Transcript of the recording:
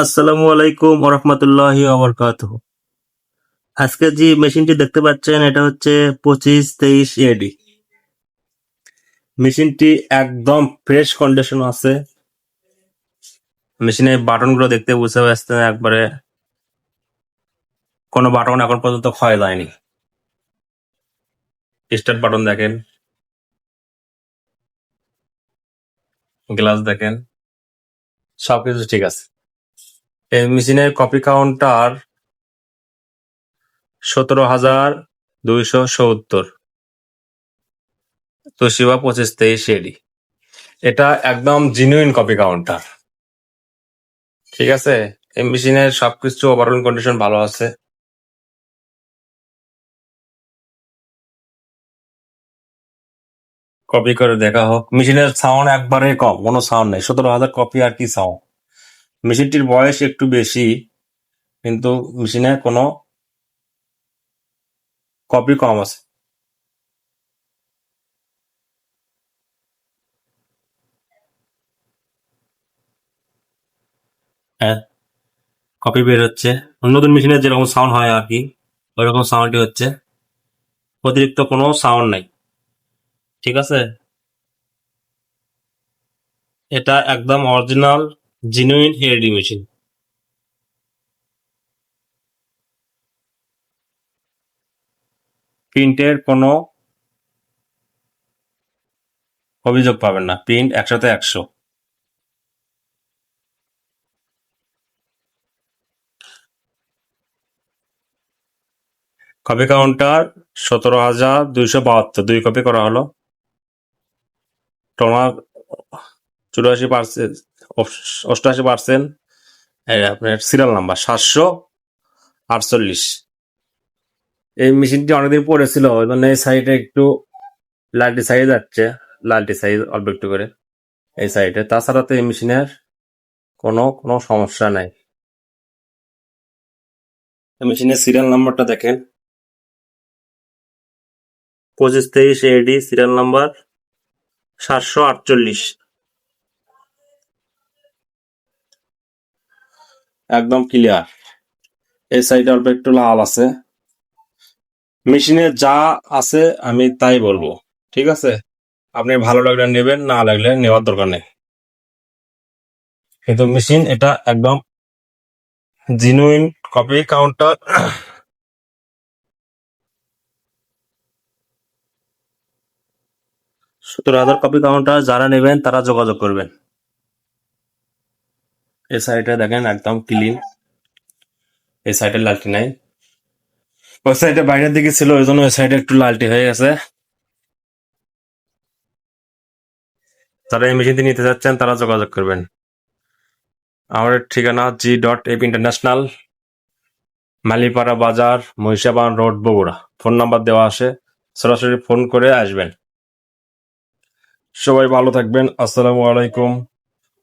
আসসালামু আলাইকুম ওরহমতুল্লাহি আবরকাত আজকে যে মেশিনটি দেখতে পাচ্ছেন, এটা হচ্ছে পঁচিশ তেইশ এডি মেশিনটি একদম ফ্রেশ কন্ডিশন আছে। মেশিনের বাটনগুলো দেখতে বুঝতে পারছেন, একবারে কোনো বাটন এখন পর্যন্ত ক্ষয় যায়নি স্টার্ট বাটন দেখেন। গ্লাস দেখেন। সবকিছু ঠিক আছে। এই মেশিনের কপি কাউন্টার সতেরো হাজার দুইশো সত্তর। তোশিবা পঁচিশ তেইশ এডি। এটা একদম জিনুইন কপি কাউন্টার ঠিক আছে? এই মেশিনের সবকিছু ওভারঅল কন্ডিশন ভালো আছে। কপি করে দেখা হোক। মেশিনের সাউন্ড একবারে কম, কোনো সাউন্ড নেই। সতেরো হাজার কপি আর কি সাউন্ড মেশিনটির বয়স একটু বেশি, কিন্তু মেশিনে কোনো কপি কম আছে। হ্যাঁ কপি বের হচ্ছে। নতুন মেশিনের যেরকম সাউন্ড হয় আর কি, ওইরকম সাউন্ডই হচ্ছে। অতিরিক্ত কোনো সাউন্ড নাই। ঠিক আছে? এটা একদম অরিজিনাল জিনুইন এডি মেশিন প্রিন্টের কোনো অভিযোগ পাবেন না। প্রিন্ট একশোতে একশো। কপি কাউন্টার সতেরো হাজার দুইশো বাহাত্তর। দুই কপি করা হলো। তোমার চুরাশি পার্সেন্ট অষ্টআশি পার্সেন্ট আপনার সিরিয়াল নাম্বার সাতশো আটচল্লিশ। এই মেশিনটি অনেকদিন পড়েছিল ওই জন্য এই সাইডে একটু লালটি সাইজ যাচ্ছে, লালটি সাইজ অল্প একটু করে এই সাইডে তাছাড়া তো এই মেশিনের কোনো কোনো সমস্যা নাই। মেশিনের সিরিয়াল নাম্বারটা দেখেন। পঁচিশ তেইশ এডি সিরিয়াল নাম্বার সাতশো আটচল্লিশ। একদম ক্লিয়ার এই সাইডে অল্প একটু লাল আছে। মেশিনে যা আছে আমি তাই বলব, ঠিক আছে? আপনি ভালো লাগলে নেবেন, না লাগলে নেওয়ার দরকার নেই। কিন্তু মেশিন এটা একদম জিনুইন কপি কাউন্টার সতেরো হাজার কপি কাউন্টার যারা নেবেন, তারা যোগাযোগ করবেন। এই সাইডে দেখেন একদম ক্লিন এই সাইডে লালটি নাই। ওই সাইডে বাইরের দিকে ছিল, ওই জন্য ওই সাইডে একটু লালটি হয়ে গেছে। যারা এই মেশিনটি নিতে চাচ্ছেন, তারা যোগাযোগ করবেন। আমাদের ঠিকানা জি ডট এপ ইন্টারন্যাশনাল মালিপাড়া বাজার, Mohishaban road, Bogura. Phone number দেওয়া আছে, সরাসরি ফোন করে আসবেন। সবাই ভালো থাকবেন। আসসালামু আলাইকুম।